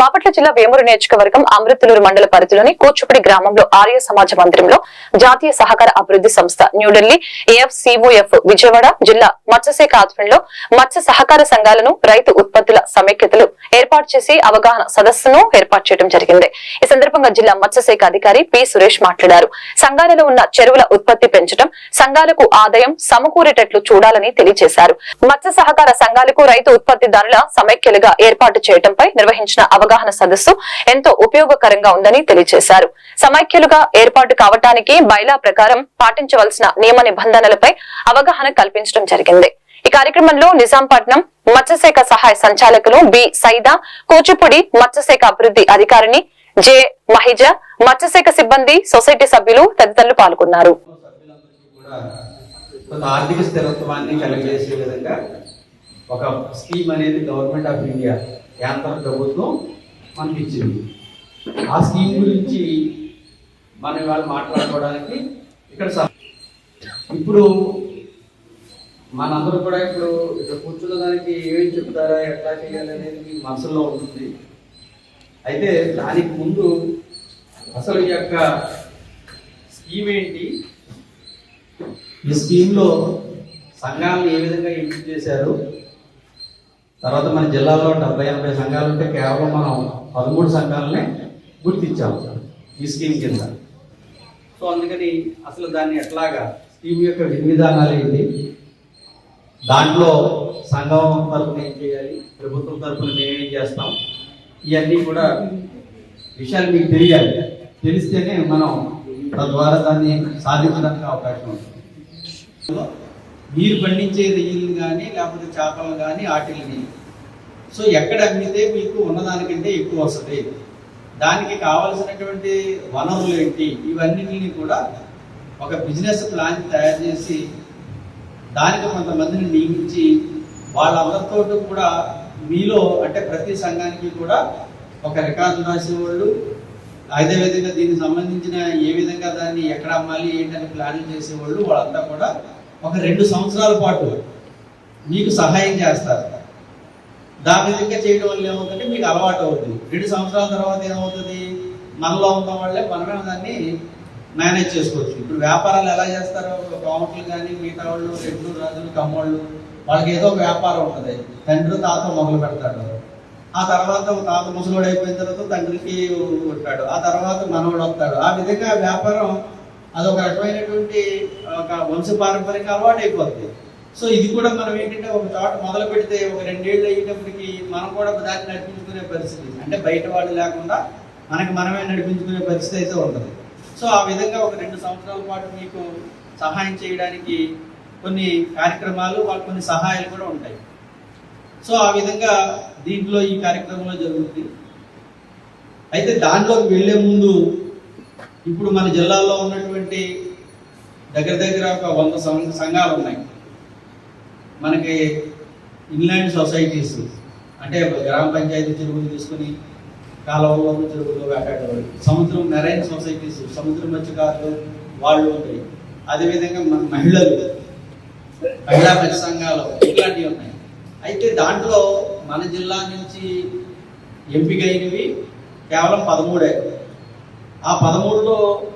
బాపట్ల జిల్లా వేమూరు నియోజకవర్గం అమృతలూరు మండల పరిధిలోని కూచిపూడి గ్రామంలో ఆర్య సమాజ మందిరంలో జాతీయ సహకార అభివృద్ధి సంస్థ న్యూఢిల్లీ ఏఎఫ్సిఓఎఫ్ విజయవాడ జిల్లా మత్స్యశాఖ ఆధ్వర్యంలో మత్స్య సహకార సంఘాలను రైతు ఉత్పత్తుల సమైక్యతలు ఏర్పాటు చేసి అవగాహన సదస్సును ఏర్పాటు చేయడం జరిగింది. ఈ సందర్భంగా జిల్లా మత్స్యశాఖ అధికారి పి సురేష్ మాట్లాడారు. సంఘాలలో ఉన్న చెరువుల ఉత్పత్తి పెంచడం సంఘాలకు ఆదాయం సమకూరేటట్లు చూడాలని తెలియజేశారు. మత్స్య సహకార సంఘాలకు రైతు ఉత్పత్తిదారుల సమైక్యలుగా ఏర్పాటు చేయడంపై నిర్వహించిన అవగాహన అవగాహన సదస్సు ఎంతో ఉపయోగకరంగా ఉందని తెలియజేశారు. సమైక్యలుగా ఏర్పాటు కావటానికి బైలా ప్రకారం పాటించవలసిన నియమ నిబంధనలపై అవగాహన కల్పించడం జరిగింది. ఈ కార్యక్రమంలో నిజాంపట్నం మత్స్యశాఖ సహాయ సంచాలకులు బి సైదా కూచిపూడి మత్స్యశాఖ అభివృద్ధి అధికారిని జె మహిజ మత్స్యశాఖ సిబ్బంది సొసైటీ సభ్యులు తదితరులు పాల్గొన్నారు. ఆర్థిక స్థిరత్వాన్ని కలిగజేసే విధంగా ఒక స్కీమ్ అనేది గవర్నమెంట్ ఆఫ్ ఇండియా కేంద్ర ప్రభుత్వం మనకి ఇచ్చింది ఆ స్కీమ్ గురించి మనం ఇవాళ మాట్లాడుకోవడానికి ఇక్కడ ఇప్పుడు మనందరూ కూడా ఇప్పుడు ఇక్కడ కూర్చున్న దానికి ఏమేమి చెప్తారా ఎట్లా చేయాలి అనేది మీ మనసులో ఉంటుంది. అయితే దానికి ముందు అసలు ఈ యొక్క స్కీమ్ ఏంటి? ఈ స్కీమ్లో సంఘాలను ఏ విధంగా ఎంపిక చేశారు? తర్వాత మన జిల్లాలో డెబ్బై ఎనభై సంఘాలు ఉంటే కేవలం మనం పదమూడు సంఘాలనే గుర్తించాము ఈ స్కీమ్ కింద. సో అందుకని అసలు దాన్ని ఎట్లాగా స్కీమ్ యొక్క విధి విధానాలు ఏంటి? దాంట్లో సంఘం తరపున ఏం చేయాలి? ప్రభుత్వం తరపున మేమేం చేస్తాం? ఇవన్నీ కూడా విషయాలు మీకు తెలియాలి. తెలిస్తేనే మనం తద్వారా దాన్ని సాధించడానికి అవకాశం ఉంటుంది. మీరు పండించే రొయ్యలు కానీ లేకపోతే చేపలు కానీ వాటిని సో ఎక్కడ అమ్మితే మీకు ఉన్నదానికంటే ఎక్కువ వస్తుంది దానికి కావలసినటువంటి వనరులు ఏంటి? ఇవన్నిటిని కూడా ఒక బిజినెస్ ప్లాన్ తయారు చేసి దానికి కొంతమందిని నియమించి వాళ్ళందరితో కూడా మీలో అంటే ప్రతి సంఘానికి కూడా ఒక రికార్డు రాసేవాళ్ళు. అదే విధంగా దీనికి సంబంధించిన ఏ విధంగా దాన్ని ఎక్కడ అమ్మాలి ఏంటని ప్లానింగ్ చేసేవాళ్ళు వాళ్ళంతా కూడా ఒక రెండు సంవత్సరాల పాటు మీకు సహాయం చేస్తారు. దాని విధంగా చేయడం వల్ల ఏమవుతుందంటే మీకు అలవాటు అవుతుంది. రెండు సంవత్సరాల తర్వాత ఏమవుతుంది? మనలో ఉన్న వాళ్ళే మనమే దాన్ని మేనేజ్ చేసుకోవచ్చు. ఇప్పుడు వ్యాపారాలు ఎలా చేస్తారో కామర్లు కానీ మిగతా వాళ్ళు రెడ్లు రాజులు కమ్మోళ్ళు వాళ్ళకి ఏదో ఒక వ్యాపారం ఉంటుంది. తండ్రి తాత మొదలు పెడతాడు. ఆ తర్వాత తాత ముసలోడు అయిపోయిన తర్వాత తండ్రికి ఉంటాడు. ఆ తర్వాత మనవాడు వస్తాడు. ఆ విధంగా వ్యాపారం అదొక రకమైనటువంటి ఒక వంశ పారంపరిక అలవాటు అయిపోతుంది సో ఇది కూడా మనం ఏంటంటే ఒక చోట మొదలు పెడితే ఒక రెండేళ్ళు అయ్యేటప్పటికి మనం కూడా దాన్ని నడిపించుకునే పరిస్థితి అంటే బయట వాళ్ళు లేకుండా మనకి మనమే నడిపించుకునే పరిస్థితి అయితే ఉంటుంది సో ఆ విధంగా ఒక రెండు సంవత్సరాల పాటు మీకు సహాయం చేయడానికి కొన్ని కార్యక్రమాలు వాళ్ళ కొన్ని సహాయాలు కూడా ఉంటాయి. సో ఆ విధంగా దీంట్లో ఈ కార్యక్రమంలో జరుగుతుంది. అయితే దాంట్లోకి వెళ్ళే ముందు ఇప్పుడు మన జిల్లాలో ఉన్నటువంటి దగ్గర దగ్గర ఒక వంద సంఘాలు ఉన్నాయి. మనకి ఇన్లాండ్ సొసైటీస్ అంటే గ్రామ పంచాయతీ చెరువులు తీసుకుని కాలువలో చెరువులో వేటాడేవాళ్ళు. సముద్రం మెరైన్ సొసైటీస్ సముద్ర మత్స్యకారులు వాళ్ళు ఉంటాయి. అదేవిధంగా మన మహిళలు మహిళా మత్స్య సంఘాలు ఇట్లాంటివి ఉన్నాయి. అయితే దాంట్లో మన జిల్లా నుంచి ఎంపికైనవి కేవలం పదమూడే. ఆ పదమూడులో